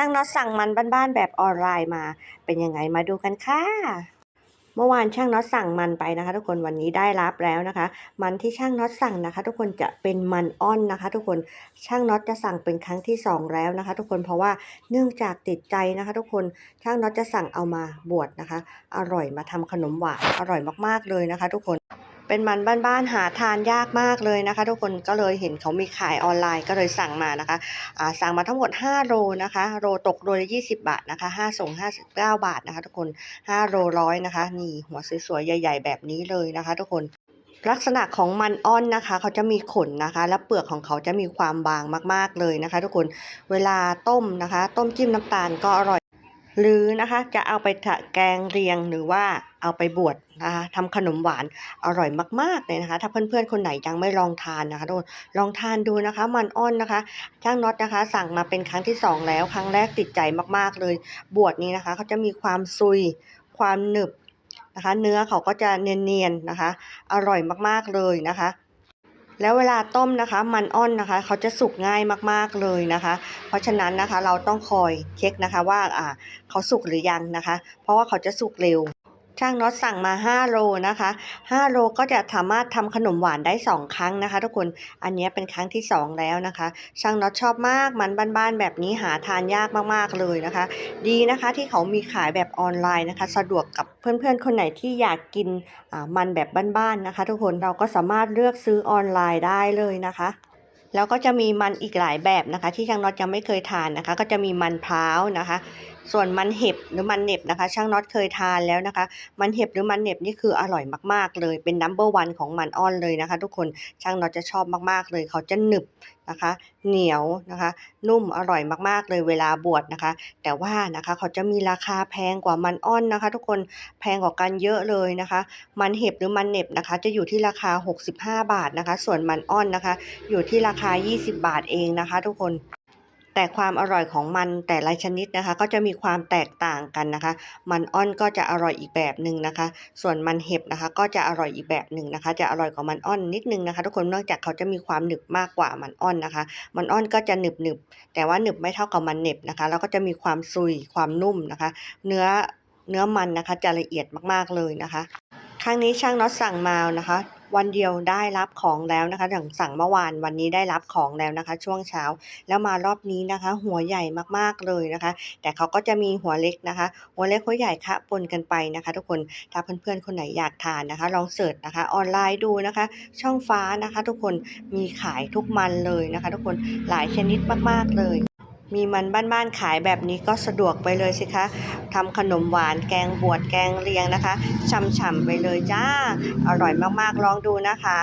ช่างน็อตสั่งมันบ้านๆแบบออนไลน์มา เป็นยังไงมาดูกันค่ะ เมื่อวานช่างน็อตสั่งมันไปนะคะ ทุกคนวันนี้ได้รับแล้วนะคะ มันที่ช่างน็อตสั่งนะคะ ทุกคนจะเป็นมันอ้อนนะคะ ทุกคนช่างน็อตจะสั่งเป็นครั้งที่สองแล้วนะคะ ทุกคนเพราะว่าเนื่องจากติดใจนะคะ ทุกคนช่างน็อตจะสั่งเอามาบวชนะคะ อร่อยมาทำขนมหวานอร่อยมากๆเลยนะคะ ทุกคน เป็นมันบ้านๆหาทานยากมากเลยนะคะ ทุกคนก็เลยเห็นเขามีขายออนไลน์ก็เลยสั่งมานะคะสั่งมาทั้งหมด 5 โลนะคะ โลตกโลละ20 บาทนะคะ5ส่ง59 บาทนะคะ ทุกคน 5 โลร้อยนะคะนี่หัวสวยๆใหญ่ ๆ แบบนี้เลยนะคะ ทุกคนลักษณะของมันอ้อนนะคะ เขาจะมีขนนะคะ และเปลือกของเขาจะมีความบางมาก ๆเลยนะคะ ทุกคนเวลาต้มนะคะ ต้มจิ้มน้ำตาลก็อร่อย หรือนะคะจะเอาไปทะแกงเรียงหรือว่าเอาไปบวชนะคะทำขนมหวานอร่อยมากๆเลยนะคะ ถ้าเพื่อนๆคนไหนยังไม่ลองทานนะคะทุกคนลองทานดูนะคะ มันอ้อนนะคะช่างน็อตนะคะ สั่งมาเป็นครั้งที่สองแล้ว ครั้งแรกติดใจมากๆเลย บวชนี้นะคะเขาจะมีความซุย ความหนึบนะคะ เนื้อเขาก็จะเนียนๆนะคะ อร่อยมากๆเลยนะคะ แล้วเวลาต้มนะคะมันอ้อนนะคะ เขาจะสุกง่ายมากๆเลยนะคะ เพราะฉะนั้นนะคะเราต้องคอยเช็คนะคะว่าอ่าเขาสุกหรือยังนะคะ เพราะว่าเขาจะสุกเร็ว ช่างน็อตสั่งมา 5 โลนะคะ 5 โลก็จะสามารถทำขนมหวานได้ 2 ครั้งนะคะ ทุกคน อันนี้เป็นครั้งที่ 2 แล้วนะคะ ช่างน็อตชอบมาก มันบ้านๆแบบนี้หาทานยากมากๆเลยนะคะ ดีนะคะที่เขามีขายแบบออนไลน์นะคะ สะดวกกับเพื่อนๆ คนไหนที่อยากกินอ่ามันแบบบ้านๆนะคะ ทุกคน เราก็สามารถเลือกซื้อออนไลน์ได้เลยนะคะแล้วก็จะมีมันอีกหลายแบบนะคะ ที่ช่างน็อตยังไม่เคยทานนะคะ ก็จะมีมันพร้าวนะคะ ส่วนมันเห็บหรือมันเน็บนะคะ ช่างน็อตเคยทานแล้วนะคะ มันเห็บหรือมันเน็บนี่คืออร่อยมากๆเลย เป็นนัมเบอร์วันของมันอ้อนเลยนะคะ ทุกคนช่างน็อตจะชอบมากๆเลย เขาจะหนึบนะคะ เหนียวนะคะ นุ่มอร่อยมากๆเลยเวลาบวชนะคะ แต่ว่านะคะเขาจะมีราคาแพงกว่ามันอ้อนนะคะ ทุกคนแพงกว่ากันเยอะเลยนะคะ มันเห็บหรือมันเน็บนะคะ จะอยู่ที่ราคา 65 บาทนะคะ ส่วนมันอ้อนนะคะ อยู่ที่ราคา 20 บาทเองนะคะ ทุกคน แต่ความอร่อยของมันแต่ละชนิดนะคะ ก็จะมีความแตกต่างกันนะคะ มันอ้อนก็จะอร่อยอีกแบบหนึ่งนะคะ ส่วนมันเห็บนะคะ ก็จะอร่อยอีกแบบหนึ่งนะคะ จะอร่อยกว่ามันอ้อนนิดนึงนะคะ ทุกคนเนื่องจากเขาจะมีความหนึบมากกว่ามันอ้อนนะคะ มันอ้อนก็จะหนึบหนึบแต่ว่าหนึบไม่เท่ากับมันเหน็บนะคะ แล้วก็จะมีความซุยความนุ่มนะคะ เนื้อเนื้อมันนะคะจะละเอียดมากๆเลยนะคะ ครั้งนี้ช่างน็อตสั่งมานะคะ วันเดียวได้รับของแล้วนะคะอย่างสั่งเมื่อวานวันนี้ได้รับของแล้วนะคะ ช่วงเช้าแล้วมารอบนี้นะคะ หัวใหญ่มากๆเลยนะคะ แต่เขาก็จะมีหัวเล็กนะคะ หัวเล็กหัวใหญ่คะปนกันไปนะคะ ทุกคนถ้าเพื่อนๆคนไหนอยากทานนะคะ ลองเสิร์ชนะคะ ออนไลน์ดูนะคะ ช่องฟ้านะคะ ทุกคนมีขายทุกมันเลยนะคะ ทุกคนหลายชนิดมากๆเลย มีมันบ้านๆขายแบบนี้ก็สะดวกไปเลยสิคะทำขนมหวานแกงบวชแกงเลียงนะคะฉ่ำๆไปเลยจ้า อร่อยมากๆลองดูนะคะ